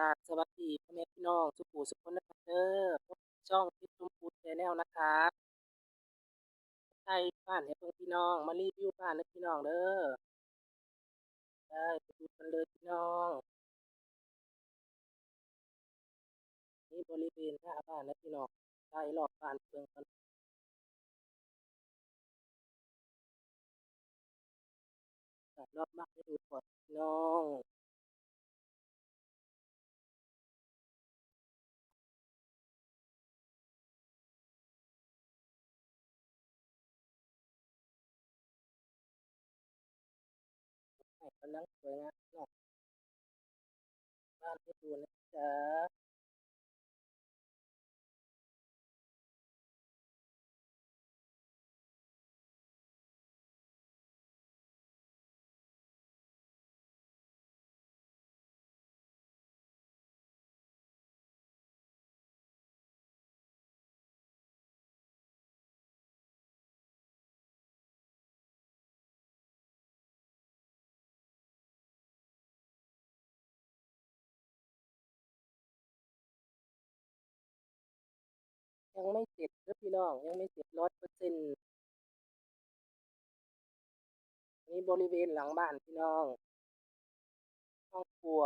กราบสวัสดีพ่อแม่พี่น้องสุขุสุขคนนะครับเด้อพบช่องพิชมพูแชนแนลนะครับใช่บ้านให้เพื่อนพี่น้อง มารีวิวบ้านนะพี่น้องเด้อได้ไปดูกันเลยพี่น้องนี่บริเวณหน้าบ้านนะพี่น้องใต้รอบบ้านเพื่อนกันรอบบ้านให้ดูก่อนพี่น้อง กำลังสวยงามเนาะบ้านให้ดูนะจ๊ะ ยังไม่เสร็จเด้อพี่น้องยังไม่เสร็จร้อยเปอร์เซ็นต์นี่บริเวณหลังบ้านพี่น้องห้องครัว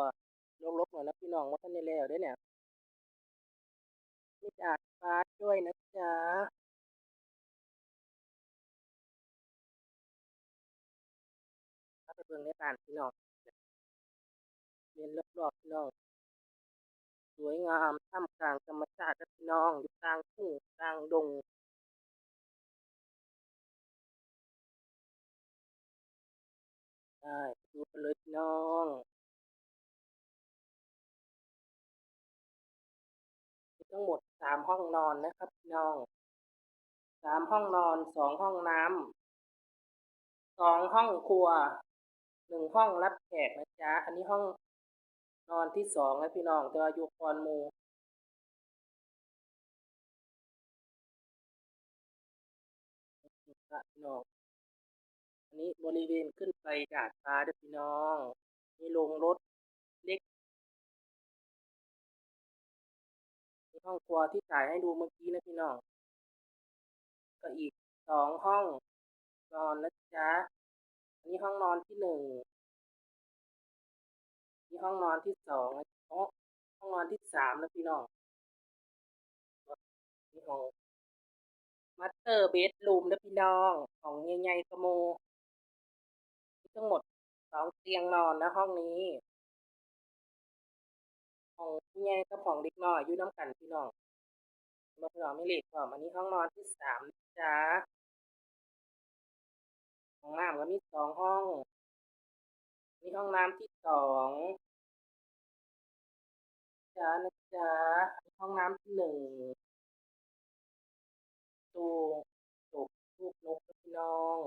รกๆหน่อยนะพี่น้องว่าท่านได้แล้วเด้เนี่ยมีดาดฟ้าด้วยนะจ๊ะถ้าไปเบิ่งในบ้านพี่น้องเรียนรอบๆพี่น้อง สวยงามท่ามกลางธรรมชาตินะพี่น้องอยู่กลางทุ่งกลางดงได้ดูกันเลยพี่น้องทั้งหมดสามห้องนอนนะครับพี่น้องสามห้องนอนสองห้องน้ำสองห้องครัวหนึ่งห้องรับแขกนะจ๊ะอันนี้ห้อง นอนที่สองนะพี่น้องแต่ว่าอยู่คอนมูพี่น้อง อันนี้บริเวณขึ้นไปดาดฟ้าเด้อพี่น้อง มีโรงรถเล็ก มีห้องครัวที่ถ่ายให้ดูเมื่อกี้นะพี่น้อง ก็อีกสองห้องนอนนะจ๊ะ อันนี้ห้องนอนที่หนึ่ง ห้องนอนที่สองห้องนอนที่สามนะพี่น้องนี่ห้องมาสเตอร์เบดรูมนะพี่น้องของใหญ่ๆกระโมมีทั้งหมดสองเตียงนอนนะห้องนี้ของใหญ่กับของเด็กน้อยอยู่น้ำกันพี่น้องมาพี่น้องไม่เล็กพร้อมอันนี้ห้องนอนที่สามนะจ๊ะห้องน้ำก็มีสองห้องนี่ห้องน้ำที่สอง จ้านะจ๊ะห้องน้ำที่หนึ่งตู้ตกลูกนกพี่น้อง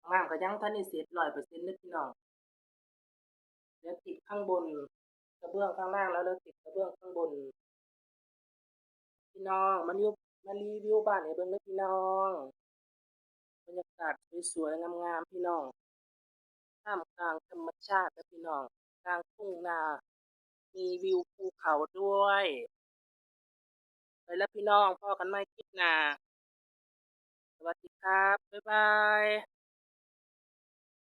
ห้องน้ำก็ยังทันได้เสร็จร้อยเปอร์เซ็นต์เลยพี่น้องเดี๋ยวติดข้างบนกระเบื้องข้างล่างแล้วเราติดกระเบื้องข้างบน พี่น้องมารีวิวมารีวิวบ้านให้เบิ่งเลยพี่น้องบรรยากาศสวยๆงามๆพี่น้องท่ามกลางธรรมชาตินะพี่น้องกลางทุ่งนา มีวิวภูเขาด้วยไปแล้วพี่น้องพ่อกันไม่คลิปหน้าสวัสดีครับ บ๊ายบาย